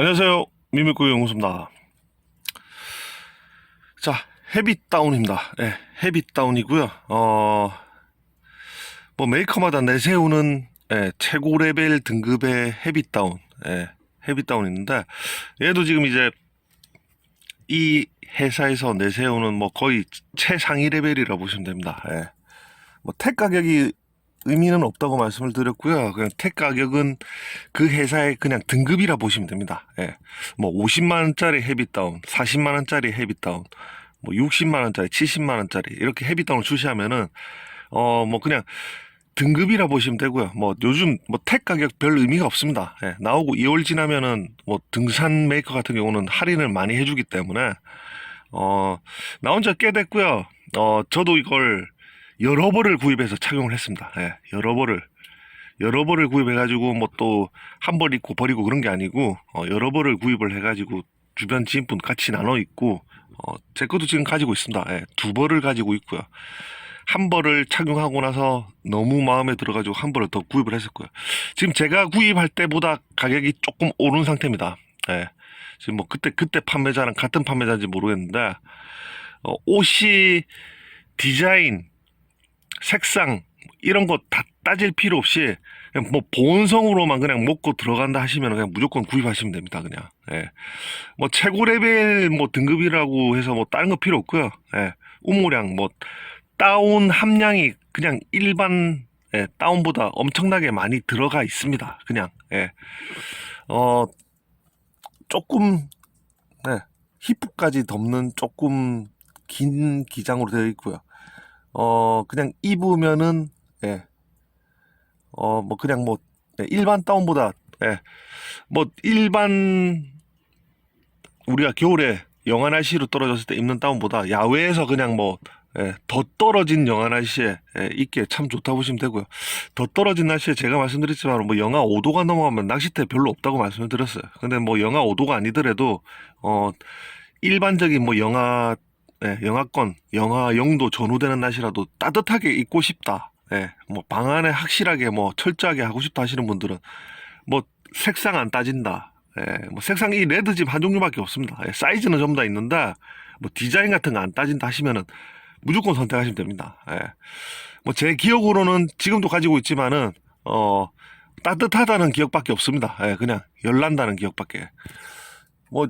안녕하세요. 미미꾸의 영수입니다. 자, 헤빗 다운입니다. 예, 헤빗 다운이고요. 어, 뭐 메이커마다 내세우는 예, 최고 레벨 등급의 헤빗 다운, 예, 헤빗 다운 있는데 얘도 지금 이제 이 회사에서 내세우는 뭐 거의 최상위 레벨이라 보시면 됩니다. 예. 뭐 택 가격이 의미는 없다고 말씀을 드렸고요. 그냥 택 가격은 그 회사의 그냥 등급이라 보시면 됩니다. 예. 뭐 50만 원짜리 헤비다운, 40만 원짜리 헤비다운, 뭐 60만 원짜리, 70만 원짜리 이렇게 헤비다운을 출시하면은 어 뭐 그냥 등급이라 보시면 되고요. 뭐 요즘 뭐 택 가격 별 의미가 없습니다. 예. 나오고 2월 지나면은 뭐 등산 메이커 같은 경우는 할인을 많이 해주기 때문에 어 나온 지 꽤 됐고요. 어 저도 이걸 여러 벌을 구입해서 착용을 했습니다. 예, 여러 벌을 여러 벌을 구입해가지고 뭐 또 한 벌 입고 버리고 그런 게 아니고 어, 여러 벌을 구입을 해가지고 주변 지인분 같이 나눠 입고 어, 제 것도 지금 가지고 있습니다. 예, 두 벌을 가지고 있고요. 한 벌을 착용하고 나서 너무 마음에 들어가지고 한 벌을 더 구입을 했었고요. 지금 제가 구입할 때보다 가격이 조금 오른 상태입니다. 예, 지금 뭐 그때 그때 판매자랑 같은 판매자인지 모르겠는데 어, 옷이 디자인 색상 이런 거 다 따질 필요 없이 그냥 뭐 본성으로만 그냥 먹고 들어간다 하시면 그냥 무조건 구입하시면 됩니다 그냥 예. 뭐 최고 레벨 뭐 등급이라고 해서 뭐 다른 거 필요 없고요 예. 우무량 뭐 다운 함량이 그냥 일반 예, 다운보다 엄청나게 많이 들어가 있습니다 그냥 예. 어 조금 네, 힙부까지 덮는 조금 긴 기장으로 되어 있고요 어 그냥 입으면은 예. 어 뭐 그냥 뭐 예, 일반 다운보다 예. 뭐 일반 우리가 겨울에 영하 날씨로 떨어졌을 때 입는 다운보다 야외에서 그냥 뭐 예, 더 떨어진 영하 날씨에 예, 입기에 참 좋다 보시면 되고요. 더 떨어진 날씨에 제가 말씀드렸지만 뭐 영하 5도가 넘어가면 낚시대 별로 없다고 말씀을 드렸어요. 근데 뭐 영하 5도가 아니더라도 어 일반적인 뭐 영하 예, 영하권, 영하 0도 전후되는 날씨라도 따뜻하게 입고 싶다. 예, 뭐방 안에 확실하게 뭐 철저하게 하고 싶다 하시는 분들은 뭐 색상 안 따진다. 예, 뭐 색상 이 레드집 한 종류밖에 없습니다. 예, 사이즈는 전부 다 있는데 뭐 디자인 같은 거 안 따진다 하시면은 무조건 선택하시면 됩니다. 예. 뭐제 기억으로는 지금도 가지고 있지만은 어 따뜻하다는 기억밖에 없습니다. 예, 그냥 열난다는 기억밖에. 뭐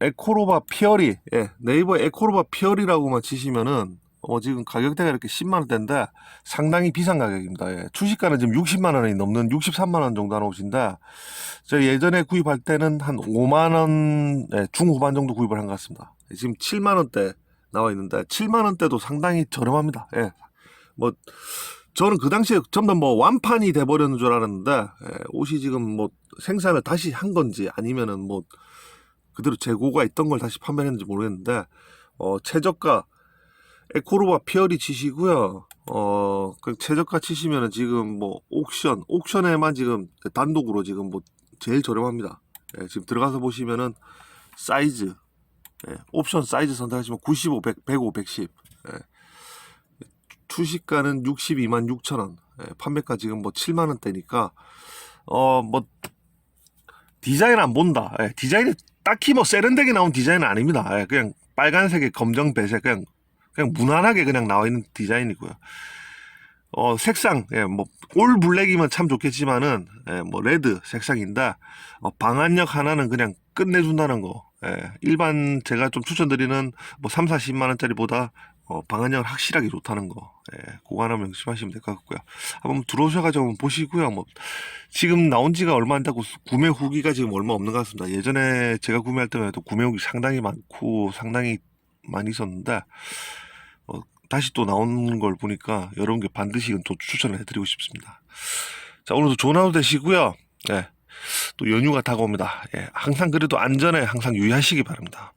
에코로바 피어리, 예, 네이버 에코로바 피어리라고만 치시면은 어, 지금 가격대가 이렇게 10만 원대인데 상당히 비싼 가격입니다. 예. 출시가는 지금 60만 원이 넘는 63만 원 정도 옷인데 저 예전에 구입할 때는 한 5만 원 예, 중후반 정도 구입을 한 것 같습니다. 지금 7만 원대 나와 있는데 7만 원대도 상당히 저렴합니다. 예. 뭐 저는 그 당시에 전부 뭐 완판이 돼버렸는 줄 알았는데 예, 옷이 지금 뭐 생산을 다시 한 건지 아니면은 뭐 그대로 재고가 있던 걸 다시 판매했는지 모르겠는데 어 최저가 에코로바 피어리 치시고요. 어, 그 최저가 치시면은 지금 뭐 옥션, 옥션에만 지금 단독으로 지금 뭐 제일 저렴합니다. 예, 지금 들어가서 보시면은 사이즈, 예, 옵션 사이즈 선택하시면 95, 100, 105, 110. 예. 출시가는 62만 6천 원. 예, 판매가 지금 뭐 7만 원대니까 어, 뭐 디자인 안 본다. 예, 디자인이 딱히 뭐 세련되게 나온 디자인은 아닙니다. 예, 그냥 빨간색에 검정 배색 그냥 그냥 무난하게 그냥 나와 있는 디자인이고요. 어, 색상, 예, 뭐, 올 블랙이면 참 좋겠지만은, 예, 뭐, 레드 색상인데, 어, 방한력 하나는 그냥 끝내준다는 거. 예, 일반 제가 좀 추천드리는 뭐, 3, 40만원짜리보다, 어, 방한력은 확실하게 좋다는 거. 예, 그거 하나 명심하시면 될 것 같고요. 한번 들어오셔가지고 보시고요. 뭐, 지금 나온 지가 얼마 안 되고 구매 후기가 지금 얼마 없는 것 같습니다. 예전에 제가 구매할 때만 해도 구매 후기 상당히 많고, 상당히 많이 있었는데, 어, 다시 또 나오는 걸 보니까 여러분께 반드시 또 추천을 해드리고 싶습니다. 자, 오늘도 좋은 하루 되시고요. 예. 또 연휴가 다가옵니다. 예. 항상 그래도 안전에 항상 유의하시기 바랍니다.